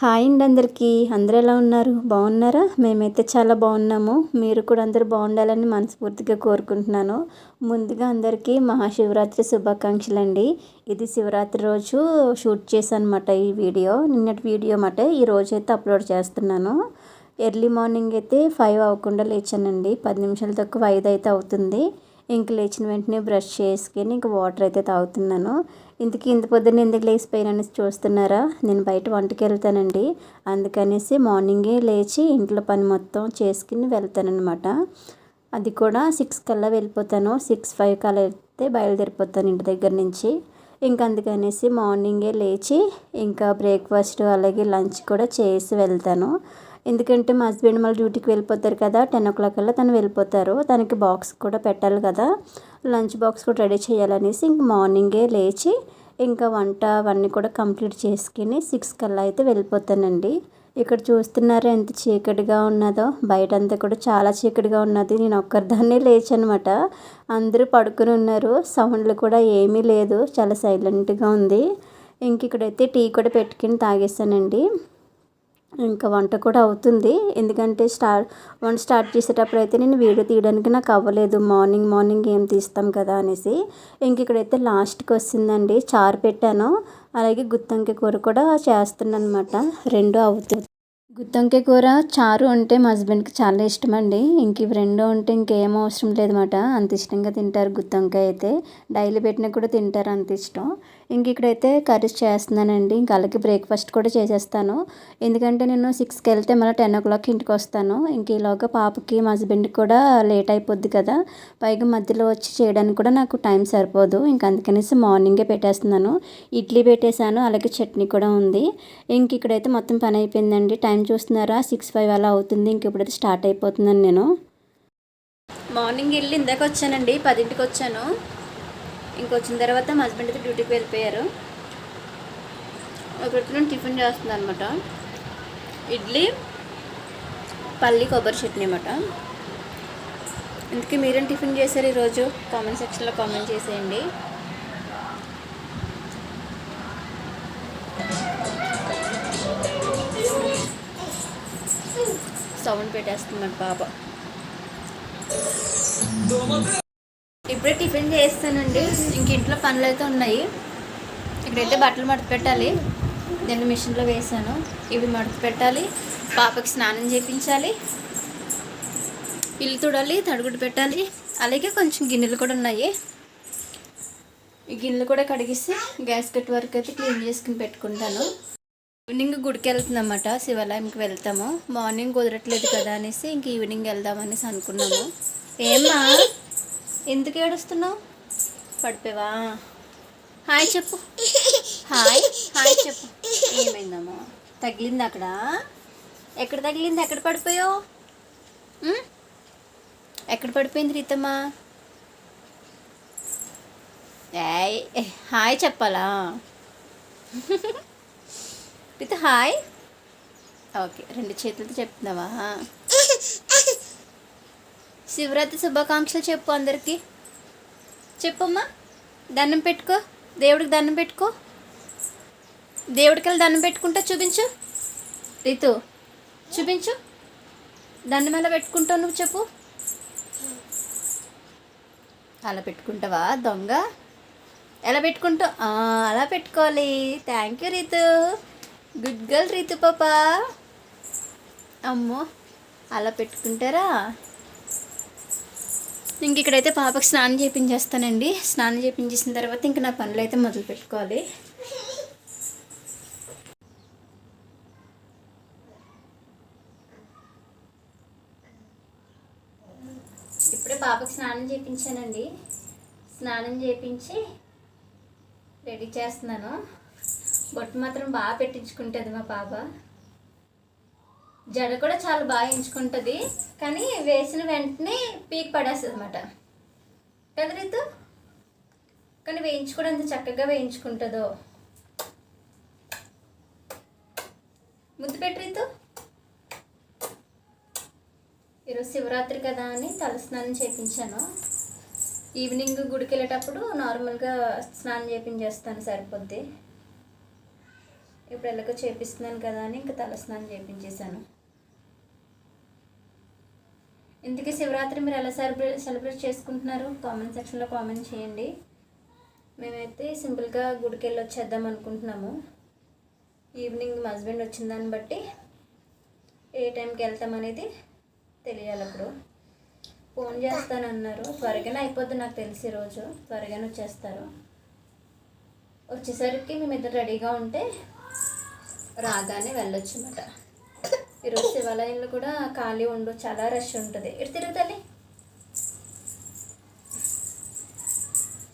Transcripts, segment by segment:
Hi అండి అందరికీ. అందరూ ఎలా ఉన్నారు? బాగున్నారా? మేమైతే చాలా బాగున్నాము. మీరు కూడా అందరూ బాగుండాలని మనస్ఫూర్తిగా కోరుకుంటున్నాను. ముందుగా అందరికీ మహాశివరాత్రి శుభాకాంక్షలు అండి ఇది శివరాత్రి రోజు షూట్ చేశానమాట ఈ వీడియో. నిన్నటి వీడియో అన్నమాట. ఈ రోజు అయితే అప్లోడ్ చేస్తున్నాను. ఎర్లీ మార్నింగ్ అయితే ఫైవ్ అవ్వకుండా లేచానండి. పది నిమిషాల తక్కువ ఐదు అయితే అవుతుంది. ఇంక లేచిన వెంటనే బ్రష్ చేసుకొని ఇంక వాటర్ అయితే తాగుతున్నాను. ఇంతకీ ఇంత పొద్దున్న ఎందుకు లేచిపోయానని చూస్తున్నారా? నేను బయట వంటకి వెళ్తానండి. అందుకనేసి మార్నింగే లేచి ఇంట్లో పని మొత్తం చేసుకుని వెళ్తానమాట అది కూడా సిక్స్ కల్లా వెళ్ళిపోతాను. సిక్స్ ఫైవ్ కల్లా వెళ్తే బయలుదేరిపోతాను ఇంటి దగ్గర నుంచి. ఇంక అందుకనేసి మార్నింగే లేచి ఇంకా బ్రేక్ఫాస్ట్ అలాగే లంచ్ కూడా చేసి వెళ్తాను. ఎందుకంటే మా హస్బెండ్ మళ్ళీ డ్యూటీకి వెళ్ళిపోతారు కదా టెన్ ఓ క్లాక్ కల్లా తను వెళ్ళిపోతారు. తనకి బాక్స్ కూడా పెట్టాలి కదా. లంచ్ బాక్స్ కూడా రెడీ చేయాలనేసి ఇంక మార్నింగే లేచి ఇంకా వంట అవన్నీ కూడా కంప్లీట్ చేసుకుని సిక్స్ కల్లా అయితే వెళ్ళిపోతానండి. ఇక్కడ చూస్తున్నారా ఎంత చీకటిగా ఉన్నదో. బయట అంతా కూడా చాలా చీకటిగా ఉన్నది. నేను ఒక్కరిదాన్నే లేచనమాట. అందరూ పడుకుని ఉన్నారు. సౌండ్లు కూడా ఏమీ లేదు. చాలా సైలెంట్గా ఉంది. ఇంక ఇక్కడైతే టీ కూడా పెట్టుకుని తాగేసానండి. ఇంకా వంట కూడా అవుతుంది. ఎందుకంటే స్టార్ వంట స్టార్ట్ చేసేటప్పుడు అయితే నేను వీడియో తీయడానికి నాకు అవ్వలేదు. మార్నింగ్ మార్నింగ్ ఏం తీస్తాం కదా అనేసి. ఇంక ఇక్కడైతే లాస్ట్కి వస్తుందండి చారు పెట్టాను. అలాగే గుత్తంకాయ కూర కూడా చేస్తున్నాను అనమాట రెండు అవుతుంది. గుత్తంకాయ కూర చారు అంటే మా హస్బెండ్కి చాలా ఇష్టం అండి ఇంక ఇవి రెండు ఉంటే ఇంకేం అవసరం లేదన్నమాట. అంత ఇష్టంగా తింటారు గుత్తంకాయ అయితే. డైలీ పెట్టినా కూడా తింటారు అంత ఇష్టం. ఇంక ఇక్కడైతే కర్రీస్ చేస్తున్నానండి. ఇంక అలాగే బ్రేక్ఫాస్ట్ కూడా చేసేస్తాను. ఎందుకంటే నేను సిక్స్కి వెళ్తే మళ్ళీ టెన్ ఓ క్లాక్ ఇంటికి వస్తాను. ఇంక ఈలోగా పాపకి మా హస్బెండ్కి కూడా లేట్ అయిపోద్ది కదా. పైగా మధ్యలో వచ్చి చేయడానికి కూడా నాకు టైం సరిపోదు. ఇంక అందుకనేసి మార్నింగే పెట్టేస్తున్నాను. ఇడ్లీ పెట్టేశాను. అలాగే చట్నీ కూడా ఉంది. ఇంక ఇక్కడైతే మొత్తం పని అయిపోయిందండి. టైం చూస్తున్నారా? సిక్స్ ఫైవ్ అలా అవుతుంది ఇంక ఇప్పుడైతే స్టార్ట్ అయిపోతుందని నేను. మార్నింగ్ వెళ్ళి ఇందాక వచ్చానండి పదింటికి వచ్చాను. ఇంకొచ్చిన తర్వాత మా హస్బెండ్ అయితే డ్యూటీకి వెళ్ళిపోయారు. ఒకటి టిఫిన్ చేస్తుంది అనమాట ఇడ్లీ పల్లి కొబ్బరి చట్నీ అనమాట ఇందుకే మీరేం టిఫిన్ చేశారు ఈరోజు? కామెంట్ సెక్షన్లో కామెంట్ చేసేయండి. సౌండ్ పెట్టేస్తున్నాడు పాప ఇప్పుడే టిఫిన్ చేస్తానండి. ఇంక ఇంట్లో పనులు అయితే ఉన్నాయి. ఇక్కడైతే బట్టలు మడత పెట్టాలి. నేను మిషన్లో వేసాను ఇవి మడత పెట్టాలి. పాపకి స్నానం చేయించాలి ఇల్లు తుడాలి తడుగుడు పెట్టాలి. అలాగే కొంచెం గిన్నెలు కూడా ఉన్నాయి. ఈ గిన్నెలు కూడా కడిగిస్తే గ్యాస్ కట్ వరకు అయితే క్లీన్ చేసుకుని పెట్టుకుంటాను. ఈవినింగ్ గుడికి వెళ్తుందన్నమాట శివాలయంకి వెళ్తాము. మార్నింగ్ కుదరట్లేదు కదా అనేసి ఇంక ఈవినింగ్ వెళ్దామనేసి అనుకున్నాము. ఏమ్మా ఎందుకు ఏడుస్తున్నావు? పడిపోవా హాయ్ చెప్పు. హాయ్ హాయ్ చెప్పు. ఏమైందమ్మా? తగిలింది అక్కడ? ఎక్కడ తగిలింది? ఎక్కడ పడిపోయావు? ఎక్కడ పడిపోయింది రీతమ్మా? ఏయ్ హాయ్ చెప్పాలా? రీత హాయ్. ఓకే రెండు చేతులతో చెప్తున్నావా? శివరాత్రి శుభాకాంక్షలు చెప్పు అందరికీ. చెప్పమ్మా దండం పెట్టుకో. దేవుడికి దండం పెట్టుకో. దేవుడికి వెళ్ళి దండం పెట్టుకుంటా చూపించు. రీతు చూపించు. దండం ఎలా పెట్టుకుంటావు నువ్వు చెప్పు. అలా పెట్టుకుంటావా? దొంగ? ఎలా పెట్టుకుంటావు? అలా పెట్టుకోవాలి. Thank you Ritu. Good girl Ritu పాప అమ్మో అలా పెట్టుకుంటారా? ఇంక ఇక్కడైతే పాపకి స్నానం చేయించేస్తానండి స్నానం చేయించేసిన తర్వాత ఇంక నా పనులు అయితే మొదలు పెట్టుకోవాలి. ఇప్పుడే పాపకు స్నానం చేయించానండి స్నానం చేయించి రెడీ చేస్తున్నాను. బొట్టు మాత్రం బాగా పెట్టించుకుంటుంది మా పాప జడ కూడా చాలా బాగా ఎంచుకుంటుంది కానీ వేసిన వెంటనే పీక్ పడేస్తుంది అనమాట కదా రీతు? కానీ వేయించుకోవడం ఎంత చక్కగా వేయించుకుంటుందో. ముద్దు పెట్టు రీతు. ఈరోజు శివరాత్రి కదా అని తలస్నానం చేయించాను ఈవినింగ్ గుడికి వెళ్ళేటప్పుడు నార్మల్గా స్నానం చేయించేస్తాను సరిపోద్ది. ఇప్పుడు ఎలాగో చేపిస్తున్నాను కదా అని ఇంకా తలస్నానం చేపించేశాను. ఇంతకీ శివరాత్రి మీరు ఎలా సెలబ్రేట్ సెలబ్రేట్ చేసుకుంటున్నారు? కామెంట్ సెక్షన్లో కామెంట్ చేయండి. మేమైతే సింపుల్గా గుడికి వెళ్ళి వచ్చేద్దాం అనుకుంటున్నాము. ఈవినింగ్ మా హస్బెండ్ వచ్చిన దాన్ని బట్టి ఏ టైంకి వెళ్తామనేది తెలియాలి అప్పుడు. ఫోన్ చేస్తానన్నారు. త్వరగానే అయిపోద్ది నాకు తెలిసి రోజు. త్వరగానే వచ్చేస్తారు. వచ్చేసరికి మేమిద్దరు రెడీగా ఉంటే రాగానే వెళ్ళొచ్చు అన్నమాట ఈరోజు శివాలయంలో కూడా ఖాళీ ఉండు చాలా రష్ ఉంటుంది. ఇటు తిరుగుతాలి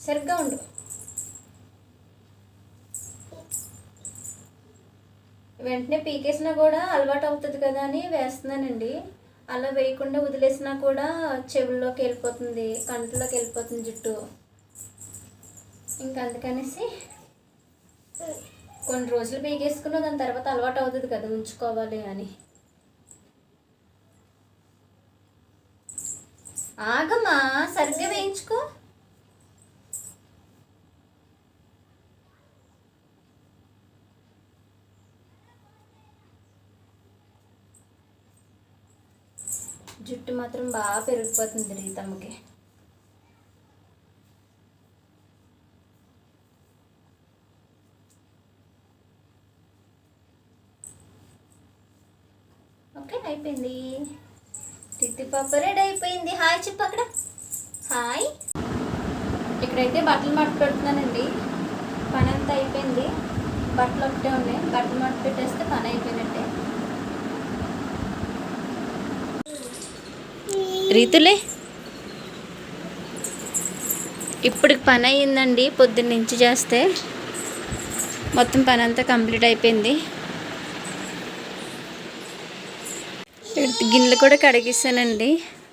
సరిగ్గా ఉండు. వెంటనే పీకేసినా కూడా అలవాటు అవుతుంది కదా అని వేస్తున్నానండి. అలా వేయకుండా వదిలేసినా కూడా చెవుల్లోకి వెళ్ళిపోతుంది కంట్లోకి వెళ్ళిపోతుంది జుట్టు. ఇంకా అందుకనేసి కొన్ని రోజులు పీకేసుకున్న దాని తర్వాత అలవాటు అవుతుంది కదా ఉంచుకోవాలి అని. ఆగమ్మా సరిగ్గా వేయించుకో. జుట్టు మాత్రం బాగా పెరిగిపోతుంది రీతమ్మకి. ఓకే అయిపోయింది. తిత్తి పాప రెడీ అయిపోయింది. హాయ్ చెప్పు అక్కడ. హాయ్. ఇక్కడైతే బట్టలు మట్టు పెడుతున్నానండి. పని అంతా అయిపోయింది. బట్టలు ఒకటే ఉన్నాయి. బట్టలు మట్టు పెట్టేస్తే పని అయిపోయినట్టే. రీతులే. ఇప్పుడు పని అయ్యిందండి. పొద్దున్న నుంచి చేస్తే మొత్తం పని అంతా కంప్లీట్ అయిపోయింది. గిన్నెలు కూడా కడిగిస్తానండి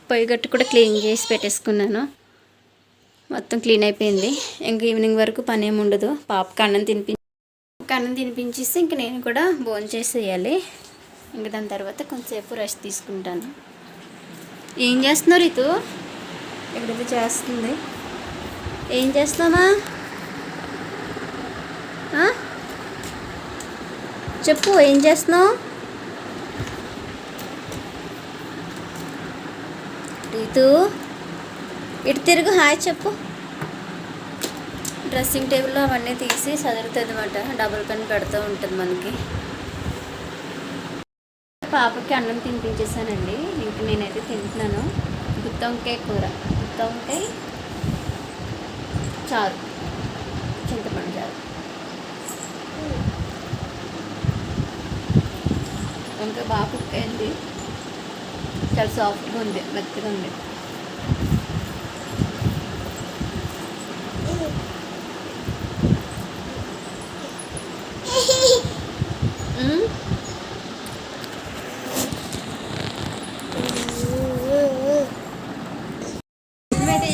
పొయ్యి గట్టు కూడా క్లీన్ చేసి పెట్టేసుకున్నాను. మొత్తం క్లీన్ అయిపోయింది. ఇంక ఈవినింగ్ వరకు పని ఏమి ఉండదు. పాపకి అన్నం తినిపి అన్నం తినిపించేసి ఇంక నేను కూడా భోజనం చేసేయాలి. ఇంక దాని తర్వాత కొంతసేపు రెస్ట్ తీసుకుంటాను. ఏం చేస్తున్నావు రీతు? ఎక్కడైతే చేస్తుంది. ఏం చేస్తామా చెప్పు ఏం చేస్తున్నావు? రీతు ఇటు తిరుగు హాయ్ చెప్పు. డ్రెస్సింగ్ టేబుల్లో అవన్నీ తీసి చదువుతుంది అనమాట డబుల్ పెన్ పెడుతూ ఉంటుంది మనకి. పాపకి అన్నం తినిపించేసానండి ఇంక నేనైతే తింటున్నాను. గుత్తంకాయ కూర. గుత్తంకాయ చారు. చింతపండు చారు. వంకాయ బాగా కుక్ అయింది. చాలా సాఫ్ట్గా ఉంది మెత్తగా ఉంది.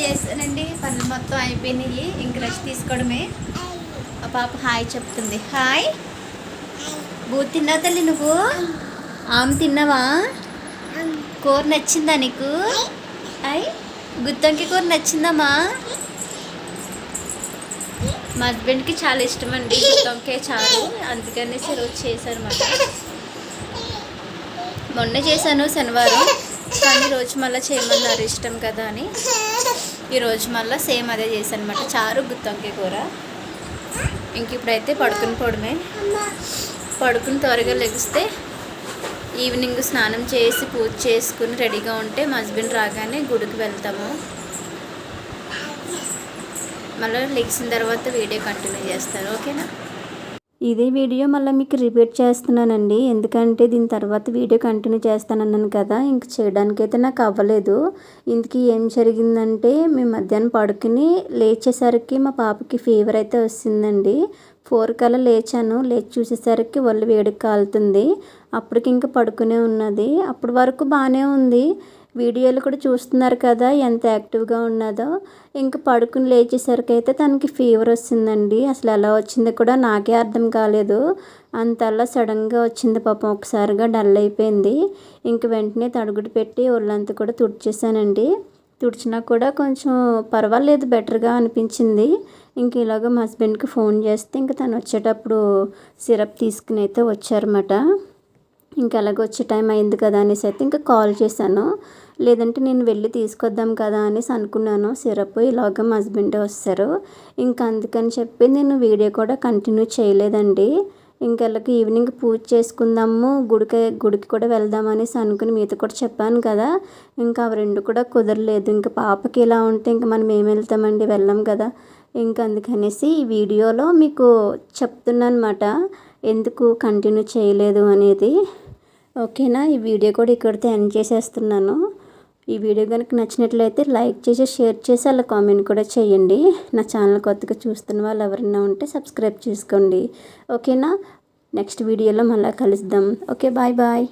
చేస్తానండి పనులు మొత్తం అయిపోయినాయి. ఇంక రెస్ట్ తీసుకోవడమే. ఆ పాప హాయ్ చెప్తుంది. హాయ్. బూ తిన్నా తల్లి నువ్వు? ఆమె తిన్నావా? కూర నచ్చిందా నీకు? అయ్ గుత్తంకి కూర నచ్చిందమ్మా మా? హస్బెండ్కి చాలా ఇష్టం అండి గుత్తొంకాయ చారు. అందుకనేసి రోజు చేశారన్నమాట మొన్న చేశాను శనివారం కానీ రోజు మళ్ళీ చేయమన్నారు ఇష్టం కదా అని. ఈరోజు మళ్ళీ సేమ్ అదే చేశాను అనమాట చారు గుత్తొంకాయ కూర. ఇంక ఇప్పుడైతే పడుకుని పోవడమే. పడుకుని త్వరగా లెగిస్తే ఈవినింగ్ స్నానం చేసి పూజ చేసుకుని రెడీగా ఉంటే మా హస్బెండ్ రాగానే గుడికి వెళ్తాము. మళ్ళీ లెగిసిన తర్వాత వీడియో కంటిన్యూ చేస్తారు. ఓకేనా? ఇదే వీడియో మళ్ళీ మీకు రిపీట్ చేస్తున్నానండి. ఎందుకంటే దీని తర్వాత వీడియో కంటిన్యూ చేస్తానన్నాను కదా ఇంక చేయడానికైతే నాకు అవ్వలేదు. ఇంతకీ ఏం జరిగిందంటే మేము మధ్యాహ్నం పడుకుని లేచేసరికి మా పాపకి ఫీవర్ అయితే వచ్చిందండి ఫోర్ కల్లా లేచాను. లేచి చూసేసరికి ఒళ్ళు వేడికి కాలుతుంది. అప్పటికి ఇంకా పడుకునే ఉన్నది. అప్పటి వరకు బాగానే ఉంది. వీడియోలు కూడా చూస్తున్నారు కదా ఎంత యాక్టివ్గా ఉన్నదో. ఇంకా పడుకుని లేచేసరికి అయితే తనకి ఫీవర్ వచ్చిందండి అసలు ఎలా వచ్చిందో కూడా నాకే అర్థం కాలేదు. అంతలా సడన్గా వచ్చింది పాపం ఒకసారిగా డల్ అయిపోయింది. ఇంక వెంటనే తడుగుడు పెట్టి ఒళ్ళంతా కూడా తుడిచేసానండి. తుడిచినా కూడా కొంచెం పర్వాలేదు బెటర్గా అనిపించింది. ఇంక ఇలాగ మా హస్బెండ్కి ఫోన్ చేస్తే ఇంక తను వచ్చేటప్పుడు సిరప్ తీసుకుని అయితే వచ్చారన్నమాట. ఇంకా అలాగ వచ్చే టైం అయింది కదా అనేసి అయితే ఇంకా కాల్ చేశాను. లేదంటే నేను వెళ్ళి తీసుకొద్దాం కదా అనేసి అనుకున్నాను. సిరప్ ఇలాగ మా హస్బెండ్ వస్తారు. ఇంకా అందుకని చెప్పి నేను వీడియో కూడా కంటిన్యూ చేయలేదండి. ఇంకెళ్ళకి ఈవినింగ్ పూజ చేసుకుందాము గుడికి గుడికి కూడా వెళ్దాం అనేసి అనుకుని మీతో కూడా చెప్పాను కదా. ఇంకా అవి రెండు కూడా కుదరలేదు. ఇంకా పాపకి ఇలా ఉంటే ఇంకా మనం ఏం వెళ్తామండి? వెళ్ళాం కదా. ఇంకా అందుకనేసి ఈ వీడియోలో మీకు చెప్తున్నాను ఎందుకు కంటిన్యూ చేయలేదు అనేది. ఓకేనా? ఈ వీడియో కూడా ఇక్కడితో ఎండ్ చేసేస్తున్నాను. ఈ వీడియో కనుక నచ్చినట్లయితే లైక్ చేసి షేర్ చేసి అలా కామెంట్ కూడా చేయండి. నా ఛానల్ కొత్తగా చూస్తున్న వాళ్ళు ఎవరైనా ఉంటే సబ్స్క్రైబ్ చేసుకోండి. ఓకేనా? నెక్స్ట్ వీడియోలో మళ్ళీ కలుద్దాం. Okay bye bye.